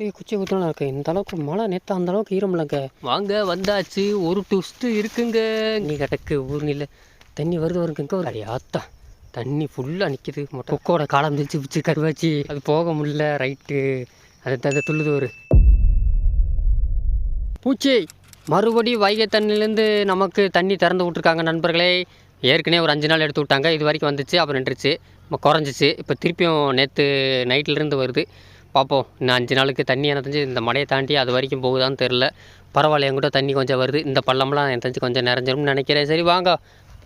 அப்படியே குச்சி குத்தலாம் இருக்கு. இந்த அளவுக்கு மழை நேற்று அந்த அளவுக்கு ஈரம் இல்லைங்க. வாங்க வந்தாச்சு. ஒரு டுஸ்ட்டு இருக்குங்க. நீ கிடக்கு ஊர்னில தண்ணி வருது வருங்க இங்கே ஒரு ஆத்தா தண்ணி ஃபுல்லாக நிற்கிது மொட்டை கொக்கோட காலம் தெரிச்சு பிடிச்சி கருவாச்சு. அது போக முடியல. ரைட்டு. அது தந்த துள்ளுது ஒரு. பூச்சி மறுபடி வைகை தண்ணிலேருந்து நமக்கு தண்ணி திறந்து விட்ருக்காங்க நண்பர்களே. ஏற்கனவே ஒரு அஞ்சு நாள் எடுத்து விட்டாங்க. இது வரைக்கும் வந்துச்சு. அப்புறம் நின்றுச்சு. குறைஞ்சிச்சு. இப்போ திருப்பியும் நேற்று நைட்லேருந்து வருது. பார்ப்போம். இன்னும் அஞ்சு நாளுக்கு தண்ணி எனக்கு தெரிஞ்சு இந்த மலையை தாண்டி அது வரைக்கும் போகுதான்னு தெரில பரவாயில்ல என்கிட்ட தண்ணி கொஞ்சம் வருது. இந்த பள்ளம்லாம் எனக்கு தெரிஞ்சு கொஞ்சம் நிறைஞ்சிரும்னு நினைக்கிறேன். சரி வாங்க.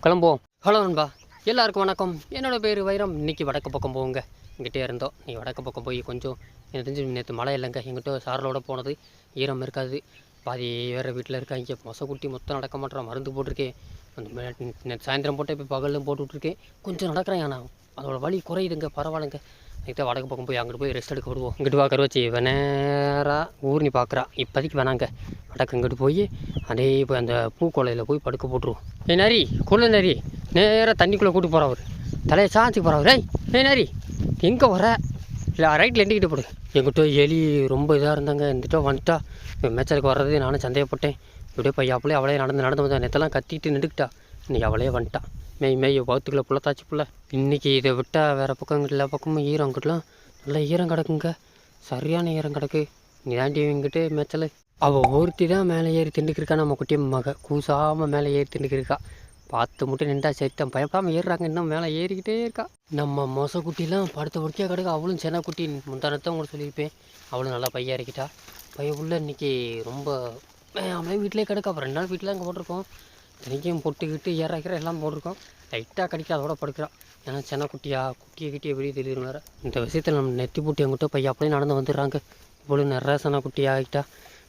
கிளம்புவோம். ஹலோ நண்பா. எல்லாருக்கும் வணக்கம். என்னோட பேர் வைரம். இன்னைக்கு வடக்கு பக்கம் போங்க இங்கிட்டே இருந்தோம். நீ வடக்கு பக்கம் போய் கொஞ்சம் எனக்கு தெரிஞ்சு நேற்று மழை இல்லைங்க. எங்கிட்ட சாரலோட போனது. ஈரம் இருக்காது. பாதி வேறு வீட்டில் இருக்காங்க. மொசக்குட்டி மொத்தம் நடக்க மாட்டேறான் மருந்து போட்டிருக்கேன். அந்த நேற்று சாயந்தரம் போட்டு இப்போ பகலும் போட்டுட்ருக்கேன். கொஞ்சம் நடக்கிறேன் ஆனால் அதோட வலி குறையுதுங்க. பரவாயில்லைங்க. நேற்று வடக்கு பக்கம் போய் அங்கிட்டு போய் ரெஸ்ட் எடுக்க விடுவோம். இங்கிட்டு பார்க்குற வச்சு நேராக ஊர்னி பார்க்குறா இப்போதைக்கு வேணாங்க. வடக்கு இங்கிட்டு போய் அதே போய் அந்த பூக்கொலையில் போய் படுக்க போட்டுருவோம். ஏ நரி குள்ள நரி. நேராக தண்ணிக்குள்ளே கூட்டி போகிறா அவர். தலையை சாஞ்சிக்கு போகிறவர் ஏய் ஏ நரி எங்கே வர? இல்லை ரைட்டில் எண்டிக்கிட்டு போடு. எங்கிட்ட எலி ரொம்ப இதாக இருந்தாங்க. இருந்துட்டோ வந்துட்டா. இப்போ மேச்சலுக்கு வர்றது நானும் சந்தேகப்பட்டேன். இப்படியே பையாப்புலே அவளே நடந்து நடந்து வந்தேன் நேற்றெல்லாம் கத்திட்டு நின்றுக்கிட்டா இன்னைக்கு அவளே வந்துட்டா. மெய் மெய் பௌத்துக்குள்ள புள்ளத்தாச்சு புள்ள. இன்றைக்கி இதை விட்டால் வேறு பக்கம் எல்லா பக்கமும் ஈரம் அங்கிட்டலாம் நல்லா ஈரம் கிடக்குங்க. சரியான ஈரம் கிடக்கு. நீ தாண்டி இங்கிட்டு மேய்ச்சல். அவள் ஒருத்தி தான் மேலே ஏறி திண்டுக்கிருக்கா நம்ம குட்டி மக. கூசாமல் மேலே ஏறி திண்டுக்கிருக்கா. பார்த்து மட்டும் நின்றா சரித்தான் பயப்படாமல் ஏறுறாங்க. இன்னும் மேலே ஏறிக்கிட்டே இருக்கா. நம்ம மொச குட்டிலாம் படுத்த படுக்கையாக கிடக்கு. அவளும் சின்ன குட்டி முந்தானத்தை உங்களுக்கு சொல்லியிருப்பேன். அவளும் நல்லா பையன் இறக்கிட்டா பையன் உள்ள இன்னைக்கு ரொம்ப அவளே வீட்டிலே கிடக்கு. அப்புறம் ரெண்டு நாள் வீட்டில் அங்கே போட்டிருக்கோம். இன்றைக்கும் பொட்டுக்கிட்டு இறக்கிற எல்லாம் போட்டிருக்கோம். லைட்டாக கடிக்க அதோட படுக்கிறான். ஏன்னா சின்ன குட்டியா குட்டியை கிட்டியை வெளியே தெரியுது வேறு. இந்த விஷயத்தில் நம்ம நெத்தி பூட்டி எங்கிட்ட பையன் அப்படியே நடந்து வந்துடுறாங்க. இவ்வளோ நிறைய சின்ன குட்டி ஆகிட்டா.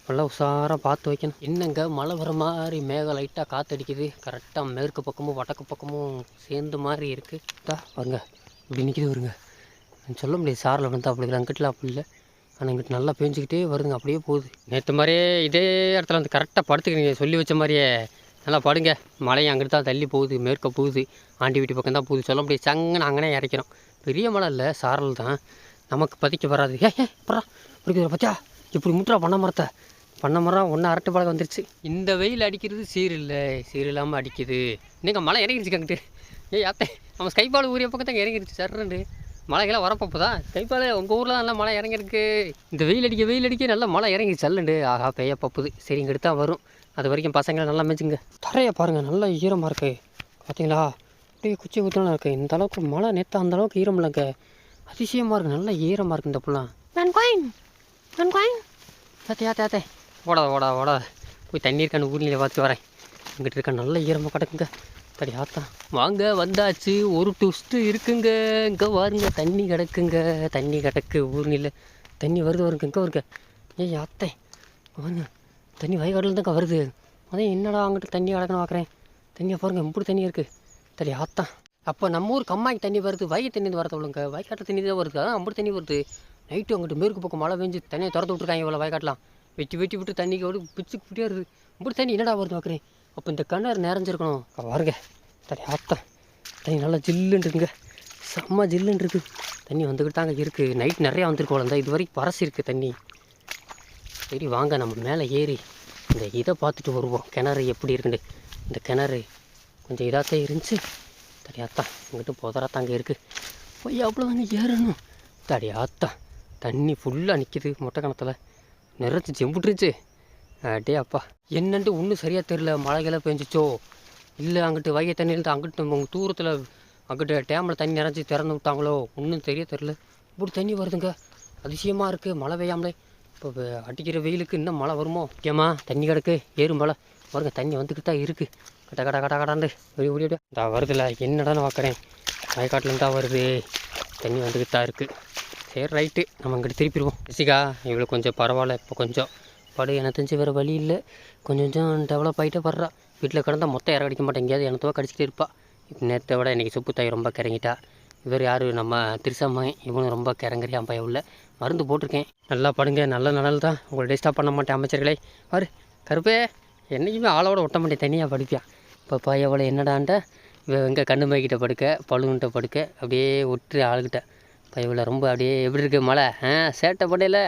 நல்லா உஷாராக பார்த்து வைக்கணும். என்னங்க மழை வர மாதிரி மேகம் லைட்டாக காற்றடிக்குது கரெக்டாக மேற்கு பக்கமும் வடக்கு பக்கமும் சேர்ந்து மாதிரி இருக்குது தா பாருங்க. இப்படி நிற்கிது வருங்க சொல்ல முடியாது சாரில் வந்து அப்படி அங்கிட்டில் அப்படி இல்லை. ஆனால் இங்கிட்டு நல்லா பேஞ்சிக்கிட்டே வருதுங்க. அப்படியே போகுது. நேற்று மாதிரியே இதே இடத்துல வந்து கரெக்டாக படுத்துக்கிறீங்க. சொல்லி வச்ச மாதிரியே. நல்லா படுங்க. மழையும் அங்கிட்டு தான் தள்ளி போகுது மேற்க போகுது. ஆண்டி வீட்டு பக்கம் தான் போகுது. சொல்ல முடியாது. சங்குன்னு அங்கனே இறைக்கிறோம். பெரிய மழை இல்லை சாரல் தான். நமக்கு பதிக்க வராது. ஏ ஏ பரா பிடிக்கிற பச்சா. இப்படி முட்டுறா பண்ண மரத்தை. பண்ண மரம் ஒன்று அரட்டு பழம் வந்துருச்சு. இந்த வெயில் அடிக்கிறது சீர் இல்லை. சீர் இல்லாமல் அடிக்குது. இன்னைக்கு மழை இறங்கிருச்சு அங்கிட்டு? ஏய் அத்தை நம்ம ஸ்கைபால் ஊரிய பக்கம் தான் இறங்கிருச்சு. சர்றண்டு. மழைகளாம் வரப்போ தான் கைப்பால் உங்கள் ஊரில் நல்லா மழை இறங்கிருக்கு இந்த வெயில் அடிக்க வெயில் அடிக்க நல்லா மழை இறங்கி சல்லுண்டு. ஆஹா பெய்ய பப்புது சரி இங்கிட்டு தான் வரும். அது வரைக்கும் பசங்களை நல்லா மேய்ச்சுங்க. தரையை பாருங்கள் நல்லா ஈரமாக இருக்கு. பார்த்தீங்களா அப்படியே குச்சி குத்தலாம் இருக்கு. இந்த அளவுக்கு மழை நேற்று அந்த அளவுக்கு ஈரம் இல்லைங்க. அதிசயமாக இருக்கு. நல்லா ஈரமாக இருக்கு இந்த புல்லாம் நான் கோயின் நான் கோயின் தாத்தே தாத்தே ஓடாத ஓடாத ஓடாத போய் தண்ணி இருக்கான்னு ஊர்னியில் பார்த்து வரேன். இங்கிட்டு இருக்க நல்ல ஈரமாக கிடக்குங்க. தடி ஆத்தா. வாங்க வந்தாச்சு. ஒரு டுஸ்ட்டு இருக்குங்க. இங்கே பாருங்க தண்ணி கிடக்குங்க. தண்ணி கிடக்கு ஊர்னியில் தண்ணி வருது வருங்க இங்கே வருங்க. ஏய் அத்தை வாங்க. தண்ணி வயக்காட்டில் தான் வருது. அதான் என்னடா அங்கிட்ட தண்ணி கிடக்குன்னு பார்க்குறேன் தண்ணியை பாருங்க எப்படி தண்ணி இருக்குது சரி ஆத்தான் அப்போ நம்ம ஊர் கம்மாய்க்கு தண்ணி வருது வயல் தண்ணி வரது விழுங்க வயக்காட்டில் தண்ணி தான் வருது அதான் அப்படி தண்ணி வருது. நைட்டு அங்கிட்டு மேற்கு பக்கம் மழை பெஞ்சு தண்ணியை திறந்து விட்ருக்காங்க இவ்வளோ வயக்காட்டலாம் வெட்டி வெட்டி விட்டு தண்ணிக்கு ஓடி பிச்சு பிடியே இருக்குது இப்படி தண்ணி என்னடா வருது பார்க்குறேன் அப்போ இந்த கிணறு நிறைஞ்சிருக்கணும். பாருங்க. தண்ணி தண்ணி நல்லா ஜில்லுன்னு இருக்குங்க. செம்ம ஜில்லுன்னு தண்ணி வந்துக்கிட்டு தாங்க இருக்குது நைட் நிறையா வந்திருக்கு இது வரைக்கும் பரசு இருக்குது தண்ணி. சரி வாங்க நம்ம மேலே ஏறி இந்த இதை பார்த்துட்டு வருவோம். கிணறு எப்படி இருக்குன்னு. இந்த கிணறு கொஞ்சம் இதாகத்தான் இருந்துச்சு. தடி ஆத்தா இங்கிட்ட அங்கே இருக்குது போய் அவ்வளோதாங்க ஏறணும். தடி தண்ணி ஃபுல்லாக நிற்கிது மொட்டை கிணத்துல. நிறைச்சி செம்புட்டுருச்சு. அடே அப்பா என்னன்ட்டு ஒன்றும் சரியாக தெரில மழைகளை பெஞ்சிச்சோ? இல்லை அங்கிட்டு வைகை தண்ணியிலேருந்து அங்கிட்டு உங்கள் தூரத்தில் அங்கிட்டு டேமில் தண்ணி நிறைஞ்சி திறந்து விட்டாங்களோ? ஒன்றும் தெரிய தெரில இப்படி தண்ணி வருதுங்க. அதிசயமாக இருக்குது மழை பெய்யாமலே. இப்போ அடிக்கிற வெயிலுக்கு இன்னும் மழை வருமோ? முக்கியமா தண்ணி கிடக்கு ஏறும் மழை பாருங்க தண்ணி வந்துக்கிட்டு தான் இருக்குது கட கட கட கடாண்டு ஓடி ஓடி ஓடி இந்த வருதுல என்னடான்னு பார்க்குறேன் வயக்காட்டிலேருந்து தான் வருது. தண்ணி வந்துக்கிட்டு தான் இருக்குது சரி ரைட்டு. நம்ம இங்கிட்டு திருப்பிடுவோம். ரிசிகா இவ்வளோ கொஞ்சம் பரவாயில்ல இப்போ கொஞ்சம் படு. எனக்கு தெரிஞ்சு வேறு வழி இல்லை. கொஞ்சம் கொஞ்சம் டெவலப் ஆகிட்டே வர்றா. வீட்டில் கிடந்தால் மொத்தம் இற கடிக்க மாட்டேன் எங்கேயாவது எனத்தோ கடிச்சிட்டே இருப்பா. இப்போ நேரத்தை விட இன்றைக்கி சுப்பு தாய் ரொம்ப கிறங்கிட்டா. இவர் யார்? நம்ம திருசம்மை இவனும் ரொம்ப கிறங்குறியான் பையன் உள்ள. மருந்து போட்டிருக்கேன். நல்லா படுங்க. நல்ல நலல் தான். உங்களை டிஸ்டர்ப் பண்ண மாட்டேன் அமைச்சர்களே. பாரு கருப்பே என்றைக்குமே ஆளோட ஒட்ட மாட்டேன். தனியாக படிப்பான் இப்போ பையவளை என்னடான்ட்ட இவன் எங்கே கண்ணு மைக்கிட்ட படுக்க பழுகுன்ட்ட படுக்க அப்படியே ஒற்று ஆளுகிட்ட. பயவில் ரொம்ப அப்படியே எப்படி இருக்கு மழை? ஆ சேட்டை படையில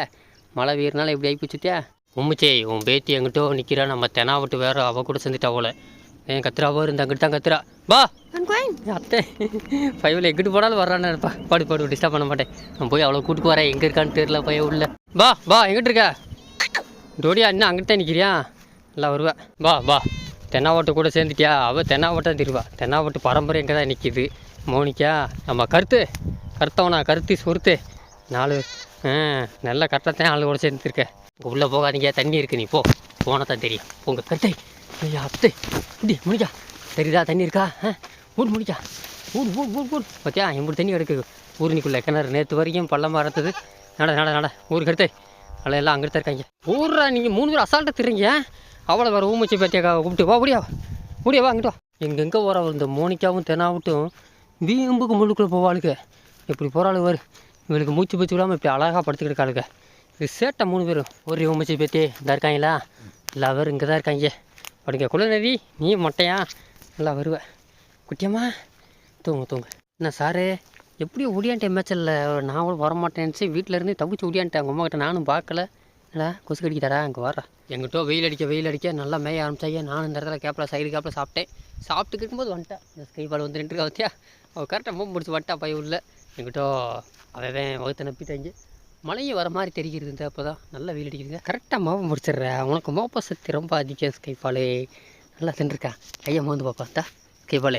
மழை வீரனால இப்படி ஆகி போச்சுட்டியா? உம்முச்சே உன் பேத்தி எங்கிட்டோ நிற்கிறா நம்ம தெனாவட்டு வேற அவ கூட சேர்ந்துட்டா அவளை ஏன் கத்துறா? இருந்த இந்த அங்கிட்டு தான் கத்துறா பா அத்தை. பைவில் எங்கிட்டு போனாலும் வர்றான்னு இருப்பா பாடு பாடு டிஸ்டர்ப் பண்ண மாட்டேன். நான் போய் அவ்வளோ கூட்டு வரேன். எங்கே இருக்கான்னு தெரியல பையன் உள்ள. பா பா எங்கிட்டு இருக்க? டோடியா இன்னும் அங்கிட்ட நிற்கிறியா நல்லா வருவா. பா பா தென்னாவட்டு கூட சேர்ந்துட்டியா? அவள் தென்னாவட்டம் தான் திருவா. தென்னாவட்டு பரம்பரை எங்கே தான் நிற்கிது மோனிக்கா நம்ம கருத்து. கருத்தவனா கருத்து சொருத்து. நாலு நல்ல கரெக்டாக ஆளு கூட சேர்ந்துருக்க உள்ளே போகாதீங்க. தண்ணி இருக்கு நீ போ. போனதான் தெரியும். போங்க கருத்தை. ஐயா அத்தை. இப்படி முடிக்கா தெரியுதா? தண்ணி இருக்கா? ஆ? ஊர் முடிச்சா? ஊர் ஊர் ஊர் ஊர். பார்த்தியா இப்படி தண்ணி கிடக்கு. ஊருனிக்குள்ளே கிணறு நேற்று வரைக்கும் பள்ளமாக இருந்தது நட நட நட. ஊருக்கு எடுத்து அதில் எல்லாம் அங்கே தான் இருக்காங்க. ஊர்ரா நீங்கள் மூணு பேர் அசால்ட்டாக திருறீங்க அவ்வளோ வேறு ஊமச்சி பேத்தியாக்கா கூப்பிட்டு வா முடியா முடியா வா அங்கிட்டு வா. எங்கெங்கே போகிறா இந்த மோனிக்காவும் தெனாவட்டும் வீம்புக்கு முள்ளுக்குள்ளே போவாளுக்கு. இப்படி போகிறாளு வரு இவளுக்கு மூச்சு பூச்சி விடாமல் இப்படி அழகாக படுத்துக்கிட்டு இருக்காளுங்க இது சேட்டை மூணு பேரும். ஒரு ஊமச்சி பேத்தி. இந்த இருக்காங்களா? எல்லா பேரும் இங்கே தான் இருக்காங்க. படுங்க குலநதி நீ மொட்டையா? நல்லா வருவ. குட்டியம்மா தூங்கு தூங்கு. என்ன சாரு? எப்படி ஓடியான்ட்டேன் மேட்சில் நான் கூட வரமாட்டேன்னுச்சு வீட்டில் இருந்து தப்பிச்சு ஓடியான்ட்டேன் உங்கள் அம்மா கிட்ட நானும் பார்க்கல. என்னடா கொசு கடிக்கிட்டாரா அங்கே வர்றா எங்கிட்ட வெயில் அடிக்க வெயில் அடிக்க நல்லா மேய ஆரம்பிச்சாங்க. நானும் இந்த இடத்துல கேப்பில் சைடு கேப்பில் சாப்பிட்டேன். சாப்பிட்டு இருக்கும்போது வந்துட்டேன் இந்த ஸ்கைபால் வந்து நின்று பார்த்தியா அவள் கரெக்டாக மூணு முடிச்சு வந்துட்டா பைய உள்ள. எங்கிட்ட அவன் வகுத்தை நப்பிட்டாங்க மழையும் வர மாதிரி தெரிகிறது இந்த அப்போ தான் நல்லா வெயில் அடிக்குதுங்க. கரெக்டாக மோப்பம் முடிச்சிடுறேன் உனக்கு மோப்ப சக்தி ரொம்ப அதிகம் ஸ்கைபாலு நல்லா தின்றுருக்கா. ஐயா மோந்து பார்ப்பா இந்தா ஸ்கைபாலு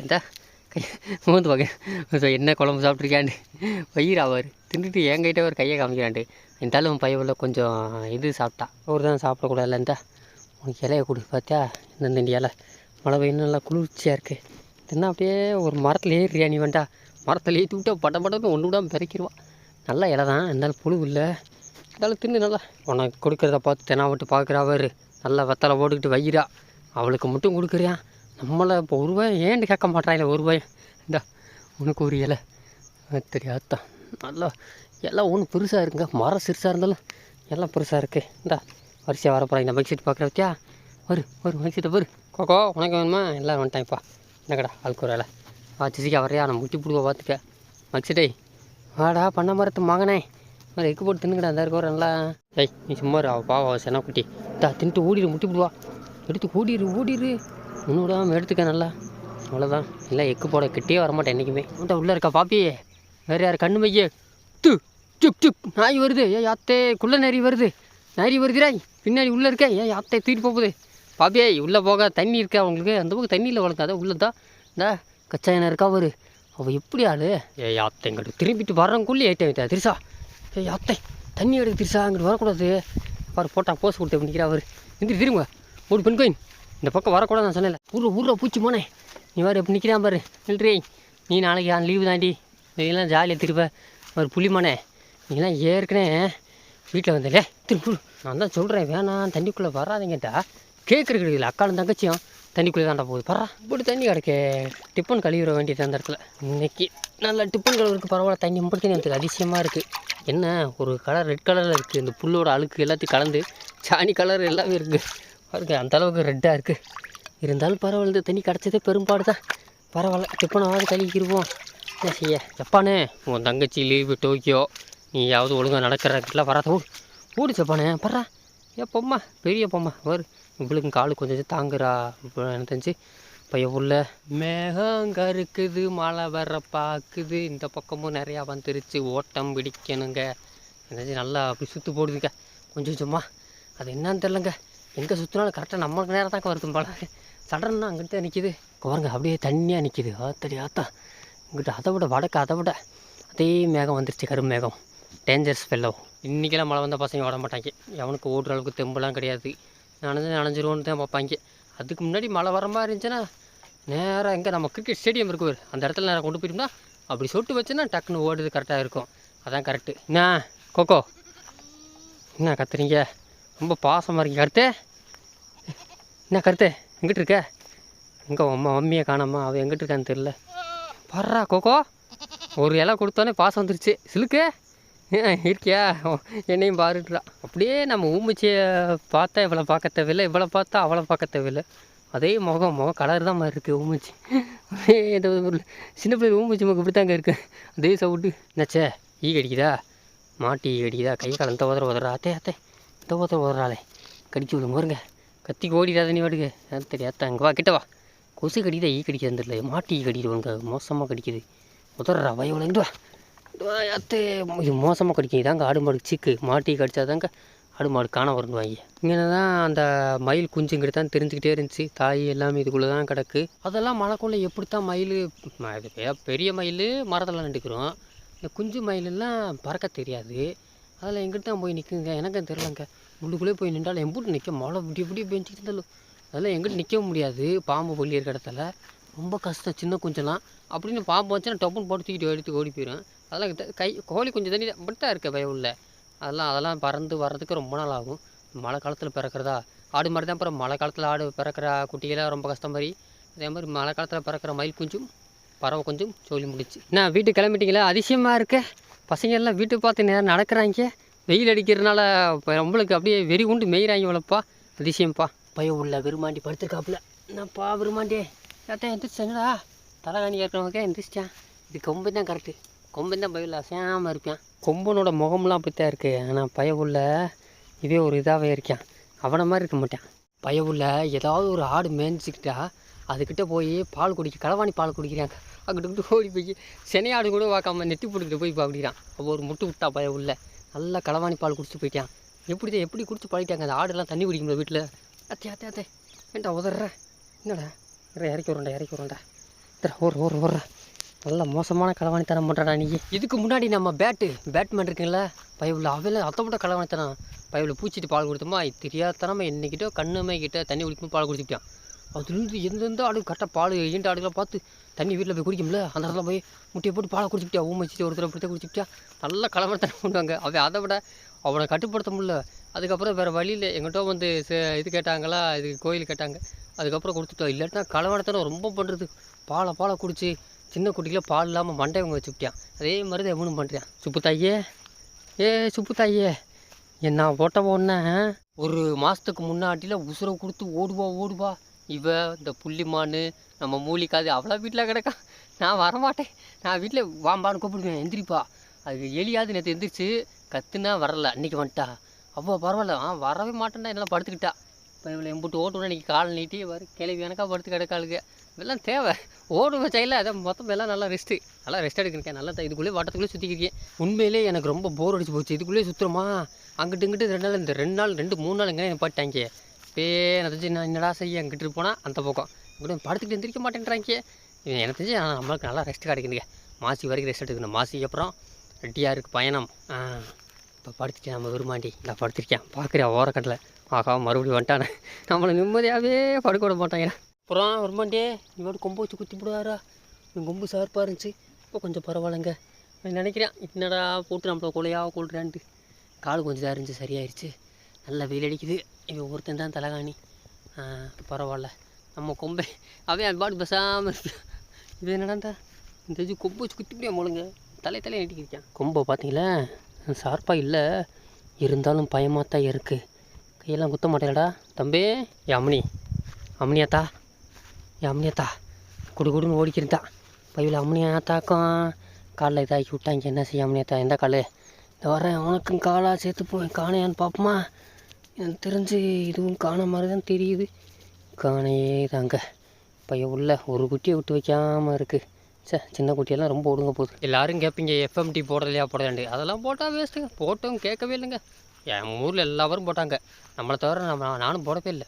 கை மூந்து பார்க்க என்ன குழம்பு சாப்பிட்ருக்காண்டு பயிர் அவர் தின்னுட்டு என்கிட்ட ஒரு கையை காமிக்கிறாண்டு. இருந்தாலும் பையவில் கொஞ்சம் இது சாப்பிட்டா. ஒரு தான் சாப்பிடக்கூடாதுல இருந்தா உனக்கு இலையை கொடு பார்த்தியா இந்த இந்த இலை? மழை பெய்யும் நல்லா குளிர்ச்சியாக இருக்குது தின்னா அப்படியே ஒரு மரத்தில் ஏறியா நீ வேண்டா? மரத்தில் ஏற்றி விட்டா பட்ட பட்டன்னு ஒன்று விடாமல் பிறக்கிடுவான் நல்ல இலை தான். இருந்தாலும் புழு இல்லை. இருந்தாலும் தின்னு நல்லா. உனக்கு கொடுக்குறத பார்த்து தெனாவட்டு பார்க்குறாவாரு நல்லா வெத்தலை போட்டுக்கிட்டு வயிறா. அவளுக்கு மட்டும் கொடுக்குறியான் நம்மளை இப்போ ஒரு பயம் ஏன்னு கேட்க மாட்டாங்களே ஒரு பயம் இந்தா உனக்கு ஒரு இலை. தெரியாதான் நல்லா எல்லாம் ஒன்றும் பெருசாக இருக்குங்க. மரம் சிறுசாக இருந்தாலும் எல்லாம் பெருசாக இருக்குது இந்தா வரிசையாக வர போகிறாங்க இந்த பைக் சீட் பார்க்குற வச்சியா வரு ஒரு பைக் சீட்டை வரு. கோகோ உனக்கு வேணுமா? எல்லோரும் வந்துட்டாங்கப்பா என்னக்கடா ஆளுக்கு ஒரு வேலை வா சிசிக்கா வரையா நான் முட்டி பிடுவ பார்த்துக்க பைக் சீட்டை வாடா பண்ண மரத்து மகனே. மாதிரி எக்கு போட்டு தின்னுக்கடா அந்த இருக்க நல்லா. ஏய் நீ சும்மா இரு, அவ பாவா சென குட்டி. தா தின்ட்டு ஓடிடு முட்டி பிடுவா. எடுத்து ஓடிடு ஓடிடு ஒன்று விடாமல் எடுத்துக்க நல்லா. அவ்வளோதான் இல்லை எக்கு போட கிட்டே வரமாட்டேன் என்றைக்குமே உன்ட்ட உள்ளே இருக்கா பாப்பி. வேறு யார் கண்ணு மைய. து சுக் சுக். நாய் வருது. ஏ யாத்தே குள்ள நரி வருது. நரி வருதுராய் பின்னாடி உள்ளே இருக்கேன் ஏன் யாத்தே தூக்கிட்டு போகுது. பாப்பியே உள்ளே போக தண்ணி இருக்கா அவங்களுக்கு அந்த பக்கம் தண்ணியில் வளர்க்காத. உள்ளே தான் இந்த கச்சாயனை இருக்கா ஒரு அவள் எப்படி ஆள்? ஏ யாத்தை எங்கிட்ட திரும்பிட்டு வர்றவங்குள்ளே ஏட்டேன் வைத்தா திருசா. ஏ யாத்தை தண்ணி எடுத்து திருசா. அங்கிட்டு வரக்கூடாது. பாரு போட்டான் போஸ் கொடுத்து பண்ணிக்கிறா அவர் எந்திரி திரும்ப ஒரு பெண் கோயின் இந்த பக்கம் வரக்கூடாது நான் சொன்னேன்ல. ஊரில் ஊரில் பூச்சி போனேன் நீ வேறு எப்படி நிற்கிறான் பாரு. நில்றி. நீ நாளைக்கு லீவு தாண்டி? நீலாம் ஜாலியாக திருப்ப ஒரு புளிமானே நீங்களாம் ஏற்கனவே வீட்டில் வந்தலே திரும்ப நான் தான் சொல்கிறேன் வேணாம். தண்ணிக்குள்ளே வராதீங்கட்டா கேட்குற கிடையாது அக்காலும் தங்கச்சியும் தண்ணிக்குள்ளே தாண்டா போகுது. பரா. இப்படி தண்ணி கிடக்கு. டிப்பன் கழுவிட வேண்டியது அந்த இடத்துல. இன்னைக்கு நல்லா டிப்பன் கழுவுறதுக்கு பரவாயில்ல. தண்ணி மட்டும் தண்ணி எனக்கு அதிசயமாக இருக்குது என்ன? ஒரு கலர் ரெட் கலரில் இருக்குது இந்த புல்லோட அழுக்கு எல்லாத்தையும் கலந்து சாணி கலர் எல்லாமே இருக்குது பாருங்க அந்த அளவுக்கு ரெட்டாக இருக்குது இருந்தாலும் பரவாயில்ல இந்த தண்ணி கிடச்சதே பெரும்பாடு தான் பரவாயில்ல டிப்பனாவது கழுவிக்கிருவோம். என்ன செய்ய? ஜப்பானே உன் தங்கச்சி லீவு டோக்கியோ நீயாவது ஒழுங்காக நடக்கிறதுக்கெல்லாம் வராத. ஓடு ஓடு ஜப்பானே பர்றா. ஏ பொம்மா பெரிய பொம்மா. வரு இவளுக்கும் காலு கொஞ்சம் தாங்குறா இப்போ எனக்கு தெரிஞ்சு? பையன் உள்ள மேகம் கருக்குது மழை வர பார்க்குது இந்த பக்கமும் நிறையா வந்துருச்சு ஓட்டம் பிடிக்கணுங்க. எனக்கு நல்லா அப்படி சுற்று போடுதுங்க. கொஞ்சம் கொஞ்சமாக அது என்னன்னு தெரிலங்க. எங்கே சுற்றினாலும் கரெக்டாக நம்மளுக்கு நேரம் தான் வருது போல. சடன்னா அங்கிட்டு தான் நிற்கிது பாருங்க அப்படியே தண்ணியாக நிற்கிது ஆத்தடி ஆத்தா. இங்கிட்ட அதை விட வடக்கு அதை விட அதே மேகம் வந்துருச்சு கரும் மேகம். டேஞ்சர்ஸ் ஃபெல்லோ இன்றைக்கெல்லாம் மழை வந்தால் பசங்க ஓட மாட்டாங்க. எவனுக்கு ஓடுற அளவுக்கு தெம்பெல்லாம் கிடையாது. நனைஞ்சு நனைஞ்சிருவோன்னு தான் பார்ப்பாங்க. அதுக்கு முன்னாடி மழை வர மாதிரி இருந்துச்சுன்னா நேராக எங்கே நம்ம கிரிக்கெட் ஸ்டேடியம் இருக்கு அந்த இடத்துல நேராக கொண்டு போயிட்டோம்னா அப்படி சொட்டு வச்சுன்னா டக்குன்னு ஓடுது கரெக்டாக இருக்கும். அதான் கரெக்டு என்ன கோகோ? என்ன கத்துறீங்க? ரொம்ப பாசமாக இருக்கீங்க. கருத்து என்ன கருத்து? எங்கிட்டு இருக்க? எங்கே அம்மா மம்மியை காணாமா அவள் எங்கிட்டு இருக்கான்னு தெரில பர்றா கோகோ. ஒரு இலை கொடுத்தோன்னே பாசம் வந்துருச்சு. சிலுக்கு. இருக்கியா? என்னையும் பாருன்றா. அப்படியே நம்ம ஊமிச்சியை பார்த்தா இவ்வளோ பார்க்க தேவையில்லை. இவ்வளோ பார்த்தா அவளை பார்க்க தேவையில்லை. அதே முகம் முகம் கலர் தான் மாதிரி இருக்குது ஊமிச்சி. ஏதோ ஒரு சின்ன பிள்ளை ஊமிச்சி முகம் இப்படி தாங்க இருக்கு. அதே சவுட்டு என்னச்சே ஈ கடிக்குதா? மாட்டி கடிக்குதா? கை காலம் இந்த உதற உதறா? அத்தே அத்தே இந்த உதற உதறாளே? கடிச்சு விடுங்க பாருங்க. கத்தி ஓடிடாத நீ வாடுங்க அது தெரியாத? அங்கே வா கிட்ட வா. கொசு கடிக்குதா ஈ கடிக்குது தெரியல. மாட்டி ஈ கடிக்குது உனக்கு. மோசமாக கடிக்குது. உதறா வயவுல வா. இங்க அத்தே. இது மோசமாக கடிக்கும். இதாங்க ஆடு மாடு சீக்கு. மாட்டி கடிச்சாதாங்க ஆடு மாடு காண வரணும் இங்கே தான் அந்த மயில் குஞ்சுங்கிட்ட தான் தெரிஞ்சுக்கிட்டே இருந்துச்சு. தாய் எல்லாமே இதுக்குள்ளே தான் கிடக்கு. அதெல்லாம் மழைக்குள்ளே எப்படி தான் மயில் பெரிய மயில் மரத்தில் நின்றுக்கிறோம் இந்த குஞ்சு மயிலெல்லாம் பறக்க தெரியாது. அதில் எங்கிட்ட தான் போய் நிற்குங்க எனக்கு தெரிலங்க முள்ளுக்குள்ளே போய் நின்றாலும் எம்பூட்டு நிற்க மழை இப்படி இப்படி பெஞ்சிட்டு இருந்தாலும் அதெல்லாம் எங்கிட்ட நிற்க முடியாது. பாம்பு பள்ளி இருக்கிற இடத்துல ரொம்ப கஷ்டம். சின்ன குஞ்செல்லாம். அப்படின்னு பாம்பு வச்சுன்னா டப்புன்னு போட்டு தூக்கிட்டு எடுத்து ஓடி போயிடும் அதெல்லாம் கை கோழி கொஞ்சம் தண்ணி மட்டும் இருக்க பயம் உள்ள. அதெல்லாம் அதெல்லாம் பறந்து வர்றதுக்கு ரொம்ப நாள் ஆகும். மழை காலத்தில் பிறக்கிறதா? ஆடு மாதிரி தான் அப்புறம் மழை காலத்தில் ஆடு பிறக்கிற குட்டிகளாக ரொம்ப கஷ்டம் மாதிரி. அதே மாதிரி மழை காலத்தில் பிறக்கிற மயில் குஞ்சும் பறவை கொஞ்சம் சொல்லி முடிச்சு. நான் வீட்டுக்கு கிளம்பிட்டீங்களா? அதிசயமாக இருக்க. பசங்க எல்லாம் வீட்டுக்கு பார்த்து நேரம் நடக்கிறாங்க. வெயில் அடிக்கிறதுனால இப்போ நம்மளுக்கு அப்படியே வெறி உண்டு மேயிறாங்க இவ்வளோப்பா அதிசயம்ப்பா. பயம் உள்ள விரும்மாண்டி படுத்துருக்காப்புல. என்னப்பா விரும்மாண்டி ஏத்தான் எந்திரிச்சேங்கடா தலைகாணி ஏற்கிறவங்க எந்திரிச்சிட்டேன். இது கொம்பு தான் கரெக்டு கொம்பு தான் பயில அசையாமல் இருப்பேன். கொம்பனோட முகம்லாம் அப்படித்தான் இருக்குது ஆனால் பயவுள்ள இதே ஒரு இதாகவே இருக்கான். அவனை மாதிரி இருக்க மாட்டான். பயவுள்ள ஏதாவது ஒரு ஆடு மேய்ஞ்சிக்கிட்டா அதுக்கிட்ட போய் பால் குடிக்க களவாணி பால் குடிக்கிறாங்க. அங்கிட்டு ஓடி போய் செனை ஆடு கூட பார்க்காம நெத்தி போட்டுக்கிட்டு போய் இப்போ அப்போ ஒரு முட்டு விட்டா பய உள்ள. நல்லா களவாணி பால் குடிச்சு போயிட்டான். எப்படி தான் எப்படி குடிச்சு பழகிட்டாங்க? அந்த ஆடுலாம் தண்ணி குடிக்கும்போது வீட்டில். அத்தே அத்தே அத்தே. ஏன்டா உதற என்னடா? இறக்கி விட்றேன்டா இறக்கி வரண்டா இத்தர ஓர் ஓர் நல்ல மோசமான களவாணித்தனம் பண்ணுறடா நீ. இதுக்கு முன்னாடி நம்ம பேட்டு பேட்மேன் இருக்குங்கள பயவில் அவையில் அத்தப்பட்ட களவாணித்தனம். பயவில் பூச்சிட்டு பால் கொடுத்தோமா? தெரியாதனமா என்னைக்கிட்டோ கண்ணுமே கிட்ட தண்ணி குடிக்கும்போது பால் குடிச்சுக்கிட்டான். அதுலேருந்து எந்தெந்த ஆடு கரெக்டாக பால் ஈண்ட ஆடுகளை பார்த்து தண்ணி வீட்டில் போய் குடிக்கும்ல? அந்த இடத்துல போய் முட்டையை போட்டு பாலை குடிச்சுக்கிட்டா ஊமை வச்சுட்டு ஒருத்தர் பிடிச்சி குடிச்சுக்கிட்டா நல்லா களவாணித்தனம் பண்ணுவாங்க. அவன் அதை விட அவனை கட்டுப்படுத்த முடியல. அதுக்கப்புறம் வேறு வழியில் எங்கிட்ட வந்து சே- இது கேட்டாங்களா? இது கோயில் கேட்டாங்க. அதுக்கப்புறம் கொடுத்துட்டோம். இல்லாட்டினா கலவரத்தனை ரொம்ப பண்ணுறது பாலை பாலை குடிச்சு சின்ன குட்டியில் பால் இல்லாமல் மண்டைவங்க வச்சுக்கிட்டான். அதே மாதிரி தான் எவனும் பண்ணுறான் சுப்பு தாயே. ஏ சுப்பு தாயே. என்ன போட்ட ஓடின ஒரு மாதத்துக்கு முன்னாடியில் உசுரை கொடுத்து ஓடுவா ஓடுவா. இவன் இந்த புள்ளிமான் நம்ம மூலிக்காது அவ்வளோ வீட்டில் கிடக்கா? நான் வரமாட்டேன். நான் வீட்டில் வாம்பான்னு கூப்பிடுவேன் எந்திரிப்பா. அது எலியாவது நேற்று எந்திரிச்சு கத்துனா வரல அன்னைக்கு வந்துட்டா. அவ்வளோ பரவாயில்ல. ஆ வரவே மாட்டேன்டா எல்லாம் படுத்துக்கிட்டா. இப்போ இவ்வளோ எம்பிட்டு ஓட்டுவோம் இன்றைக்கி கால் நீட்டி வர கிளவி எனக்கா படுத்து கிடக்காளுங்க இதெல்லாம் தேவை. ஓடுவ செயலில் அதை மொத்தம் எல்லாம் நல்லா ரெஸ்ட்டு நல்லா ரெஸ்ட் எடுக்கிறேன் நல்லா த- இதுக்குள்ளே வட்டத்துக்குள்ளே சுற்றிக்கிறேன் உண்மையிலே எனக்கு ரொம்ப போர் அடிச்சு போச்சு. இதுக்குள்ளே சுற்றுறோமா அங்கிட்டு இங்கிட்டு ரெண்டு நாள் இந்த ரெண்டு நாள் ரெண்டு மூணு நாள் எங்கே நிப்பாட்டாங்க பே எனக்கு தெரிஞ்சு நான் என்னடா செய்ய அங்கிட்டு போனால் அந்த பக்கம். இங்கிட்ட படுத்துக்கிட்டு எந்திரிக்க மாட்டேன்றாங்க எனக்கு தெரிஞ்சு நம்மளுக்கு நல்லா ரெஸ்ட் கிடைக்குதுங்க மாசி வரைக்கும் ரெஸ்ட் எடுக்கணும் மாசிக்கு அப்புறம் ரெட்டியாக இருக்குது பயணம். இப்போ படுத்துட்டேன். நம்ம விரும்பாண்டி நான் படுத்திருக்கேன். பார்க்குறேன் ஓரக்கட்டில். ஆகா மறுபடியும் வந்துட்டானே. நம்மளை நிம்மதியாகவே படுக்க விட மாட்டாங்க அப்புறம் வருமாண்டே இவன் கொம்பு வச்சு குத்தி விடுவாரா இவன் கொம்பு சார்பாக இருந்துச்சு. இப்போ கொஞ்சம் பரவாயில்லைங்க. நான் நினைக்கிறேன் என்னடா போட்டு நம்மளை கொலையாக கொள்றான்ட்டு கால் கொஞ்சம் இதாக இருந்துச்சு சரியாயிருச்சு. நல்ல வெயில் அடிக்குது. இவன் ஒருத்தன் தான் தலைகாணி. பரவாயில்ல நம்ம கொம்பை அவன் அது பாட்டு பேசாமல் இது என்னடா இந்த இது கொம்பு வச்சு குத்தி முழுங்க தலை தலையை நீட்டிக்கிருக்கான் கொம்பை பார்த்தீங்களா ஷார்ப்பாக இல்லை. இருந்தாலும் பயமாக தான் இருக்குது கையெல்லாம் குத்த மாட்டேலடா தம்பி ஏ அம்னியாத்தா. அம்மனியாத்தா குடு குடுன்னு ஓடிக்கிறதா. பையில் அம்னியாத்தாக்கும் காலில் இதாக்கி விட்டாங்க. என்ன செய்ய அம்னியாத்தா? எந்த கால்? இந்த வரேன் உனக்கும் காலாக சேர்த்து போய் காணையான்னு பார்ப்போமா எனக்கு தெரிஞ்சு இதுவும் காண மாதிரி தான் தெரியுது. காணையே தாங்க. பையன் உள்ள ஒரு குட்டியை விட்டு வைக்காமல் இருக்குது சே சின்ன குட்டியெல்லாம் ரொம்ப ஒடுங்க போகுது. எல்லாரும் கேட்பீங்க எஃப்எம்டி போடலையா போடலாண்டு அதெல்லாம் போட்டால் வேஸ்ட்டுங்க போட்டோம் கேட்கவே இல்லைங்க. என் ஊரில் எல்லாரும் போட்டாங்க. நம்மளை தவிர நம்ம நானும் போடவே இல்லை.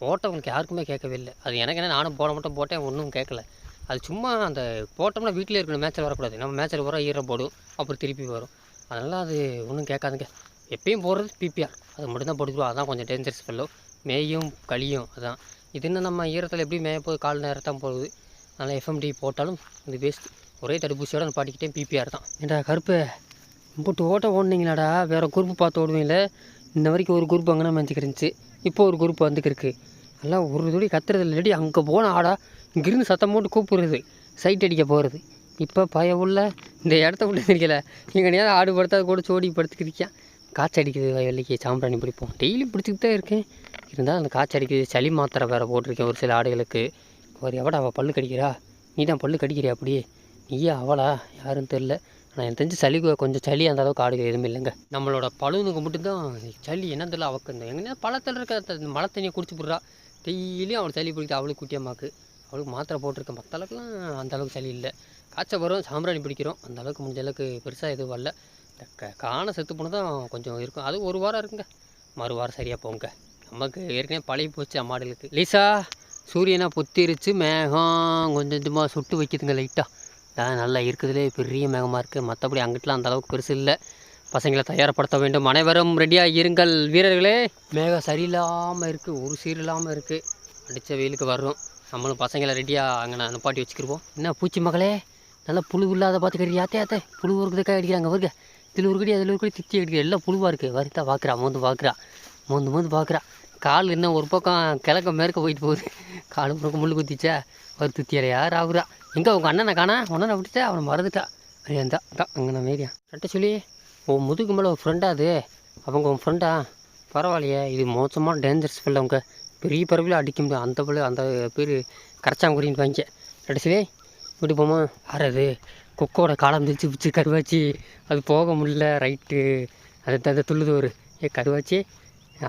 போட்டவங்களுக்கு யாருக்குமே கேட்கவே இல்லை. அது எனக்கு என்ன நானும் போட மட்டும் போட்டேன் ஒன்றும் கேட்கல. அது சும்மா அந்த போட்டோம்னா வீட்டிலே இருக்கணும் மேட்ச்சில் வரக்கூடாது. நம்ம மேட்ச்சில் வர ஈரம் போடும் அப்புறம் திருப்பி வரும். அதனால் அது ஒன்றும் கேட்காதுங்க. எப்பயும் போடுறது பிபிஆர் அது மட்டும்தான் போட்டுக்கிறோம் அதான் கொஞ்சம் டேஞ்சரஸ் ஃபெல்லோ மேயும் களியும் அதான். இது என்ன நம்ம ஈரத்தில் எப்படி மேய போகுது? கால் நேரத்தான் போகுது. அதனால் எஃப்எம்டி போட்டாலும் இது வேஸ்ட் ஒரே தடுப்பூசியோட நான் பாட்டிக்கிட்டேன் பிபிஆர் தான். ஏண்டா கருப்பு? போட்டு ஓட்ட ஓடுனீங்களாடா. வேறு குரூப் பார்த்து ஓடுவீங்கள இன்ன வரைக்கும் ஒரு குரூப் அங்கே மேய்ச்சிக்கிருந்துச்சு இப்போ ஒரு குரூப் வந்துக்கிருக்கு. எல்லாம் ஒரு துடி கத்துறது இல்லாட்டி அங்கே போன ஆடா. இங்கிருந்து சத்தம் போட்டு கூப்பிடுறது. சைட் அடிக்க போகிறது இப்போ பய உள்ள இந்த இடத்த விட்டு தெரியல இங்கே நேரம் ஆடு படுத்தாது கூட சோடி படுத்துக்கிறிக்கான் காய்ச்சி அடிக்குது வயலுக்கு சாம்பிராணி பிடிப்போம். டெய்லி பிடிச்சிக்கிட்டு தான் இருக்கேன். இருந்தால் அந்த காய்ச்சி அடிக்குது சளி மாத்திரை வேறு போட்டிருக்கேன் ஒரு சில ஆடுகளுக்கு. ஒரு எவடா அவள் பல்லு கடிக்கிறா? நீ தான் பல்லு கடிக்கிறியா அப்படியே? நீயே அவளா? யாருன்னு தெரில ஆனால் எனக்கு தெரிஞ்சு சளி கொஞ்சம் சளி அந்த அளவுக்கு ஆடுகள் எதுவுமே இல்லைங்க. நம்மளோட பழுனுக்கு மட்டும்தான். சளி என்ன தெரியல. அவக்கு இந்த எங்கன்னா பழத்தில் இருக்க அந்த மழை தண்ணியை குடிச்சு போடுறா டெய்லியும் அவளுக்கு சளி பிடிக்குது. அவளுக்கு குட்டியம்மாக்கு அவளுக்கு மாத்திரை போட்டிருக்கேன். மற்ற அளவுக்குலாம் அந்த அளவுக்கு சளி இல்லை. காய்ச்சல் வரும் சாம்பிராணி பிடிக்கிறோம். அந்த அளவுக்கு முடிஞ்ச அளவுக்கு பெருசாக எதுவும் வரல. காண செத்து போனதும் தான் கொஞ்சம் இருக்கும். அது ஒரு வாரம் இருக்குங்க. மறு வாரம் சரியாக போங்க நமக்கு ஏற்கனவே பழகி போச்சு அம்மாடுகளுக்கு லீசா சூரியனை பொத்திருச்சு மேகம் கொஞ்சம் கொஞ்சமாக சுட்டு வைக்குதுங்க லைட்டாக தான் நல்லா இருக்குதுலே பெரிய மேகமாக இருக்குது மற்றபடி அங்கிட்டலாம் அந்தளவுக்கு பெருசு இல்லை. பசங்களை தயார்படுத்த வேண்டும். அனைவரும் ரெடியாக இருங்கள். வீரர்களே மேகம் சரியில்லாமல் இருக்குது ஒரு சீரில்லாமல் இருக்குது அடித்த வெயிலுக்கு வர்றோம். நம்மளும் பசங்களை ரெடியாக அங்கே நான் நிப்பாட்டி வச்சுக்கிருவோம். என்ன பூச்சி மகளே? நல்லா புழு இல்லாத பார்த்துக்கிறீ யாத்தே யாத்தே புழு இருக்கிறதுக்காக அடிக்கிறாங்க. வருக. இதில் ஒரு கடி அதில் ஒரு கடி தித்தி அடிக்கிற எல்லாம் புழுவாக இருக்குது வருத்தா பார்க்குறா மோந்து பார்க்குறா மோந்து மோந்து பார்க்குறா கால் என்ன ஒரு பக்கம் கிழக்க மேற்க போயிட்டு போகுது. கால் பக்கம் முள்ளு குத்திச்சா ஒரு துத்தியலை யார் ஆகுறா? எங்கே உங்கள் அண்ணனை காணா? உடனே விட்டுட்டா அவனை மறந்துட்டா. ஐயா தான் அங்கே நான் மேரியா கரெக்டாக சொல்லி. உன் முதுகு மேலே ஒரு ஃப்ரெண்டா அது? அவங்க உன் ஃப்ரெண்டா பரவாயில்லையே. இது மோசமான டேஞ்சர்ஸ் பிள்ளை அவங்க. பெரிய பறவையில் அடிக்க முடியும். அந்த பிள்ளை அந்த பேர் கரைச்சாங்குறின்னு வாங்கிக்க. சொல்லி. இப்படி போமா. ஆறாது கொக்கோட காலம் தெரிச்சு பிடிச்சி கருவாச்சி. அது போக முடியல ரைட்டு. அது அந்த துள்ளுது ஒரு. ஏ கருவாச்சி?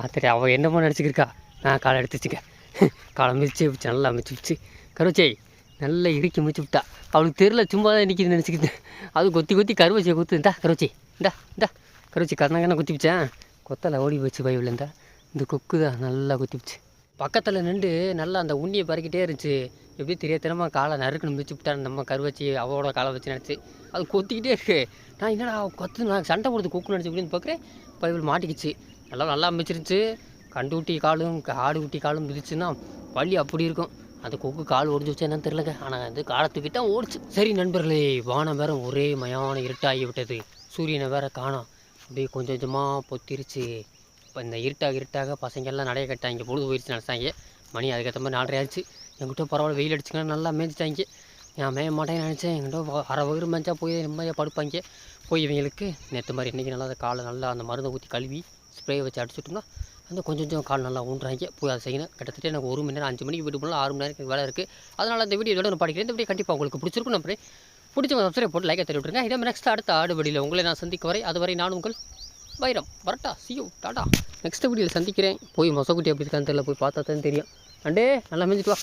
ஆத்திரி அவள் என்னமோ நினச்சிக்கிருக்கா நான் காலை எடுத்து வச்சுக்க. மிதிச்சு பிடிச்சி நல்லா மிதிச்சு பிடிச்சி கருவாச்சி நல்லா இறுக்கி முடிச்சு விட்டா. அவளுக்கு தெரில சும்மா தான் நிற்கிது நினச்சிக்கிட்டு. அது கொத்தி கொத்தி கருவாச்சியை கொத்து. இந்தா கருவாச்சி இந்தா இந்தா. கருவாச்சி கண்ணாங்கண்ணா குத்தி பிடிச்சேன் கொத்தலை ஓடி போச்சு பைபிள் இருந்தா இந்த கொக்கு தான் நல்லா கொத்தி பிடிச்சி பக்கத்தில் நின்று நல்லா அந்த உண்ணியை பறக்கிட்டே இருந்துச்சு. எப்படி தெரியாதனமா காலை நறுக்குன்னு மிதிச்சு விட்டான் நம்ம கருவச்சி அவளோட காலை வச்சு நினச்சி அது கொத்திக்கிட்டே இருக்கு. நான் என்னடா கொத்து நான் சண்டை போடுறது கொக்கு நினச்சி அப்படின்னு பார்க்குறேன் பைபிள் மாட்டிக்கிச்சு. நல்லா நல்லா அமைச்சிருந்துச்சு கண்டு ஊட்டி காலும் ஆடு ஊட்டி காலும் மிதிச்சுன்னா வலி அப்படி இருக்கும். அந்த கொக்கு கால் ஒடிஞ்சு வச்சு என்னன்னு தெரிலங்க ஆனால் வந்து காலை தூக்கிட்டா ஓடிச்சு. சரி நண்பர்களே வானம் வேற ஒரே மயான இருட்டாகி விட்டது. சூரியனை வேற காணோம். அப்படியே கொஞ்சம் கொஞ்சமாக பொத்திருச்சு. இப்போ இந்த இருட்டாக இருட்டாக பசங்கள்லாம் நடைய கட்டாங்க பொழுது போயிடுச்சு நினச்சாங்க. மணி அதுக்கேற்ற மாதிரி நாலரை ஆச்சு என்கிட்ட பரவாயில்ல வெயில் அடிச்சுங்கன்னா நல்லா மேய்ச்சிட்டாங்க நான் மேய மாட்டேன்னு நினச்சேன். என்கிட்ட அரை வயிறு மேய்ச்சா போய் நிம்மதியாக படுப்பாங்க. போய் இவங்களுக்கு நேற்று மாதிரி இன்றைக்கி நல்லா காலை நல்லா அந்த மருந்தை ஊற்றி கழுவி ஸ்ப்ரே வச்சு அடிச்சுட்டோம்னா அந்த கொஞ்சம் கொஞ்சம் கால் நல்லா ஊன்றாங்க. போய் அதை செய்யணும். கிட்டத்தட்ட எனக்கு ஒரு மணி நேரம் அஞ்சு மணிக்கு வீட்டு போனால் ஆறு மணி நேரம் வேலை இருக்குது அதனால் அந்த வீடியோ நான் படிக்கிறேன். இந்த வீடியோ கண்டிப்பாக உங்களுக்கு பிடிச்சிருக்கும் நம்புறேன். பிடிச்சவங்க சப்ஸ்கிரைப் போட்டு லைக்கை தட்டி விட்டுருங்க. இதே மாதிரி நெக்ஸ்ட் அடுத்த ஆடுபடியில் உங்களை நான் சந்திக்க வரை அதுவரை நான் உங்கள் வைரம். வரட்டா சியூ டாடா. நெக்ஸ்ட் வீடியோவில் சந்திக்கிறேன். போய் மொசக்குட்டி அப்படி இருக்கான்னு தெரியல போய் பார்த்தா தான் தெரியும். அண்டே நல்லா மேய்ஞ்சிட்டு வா.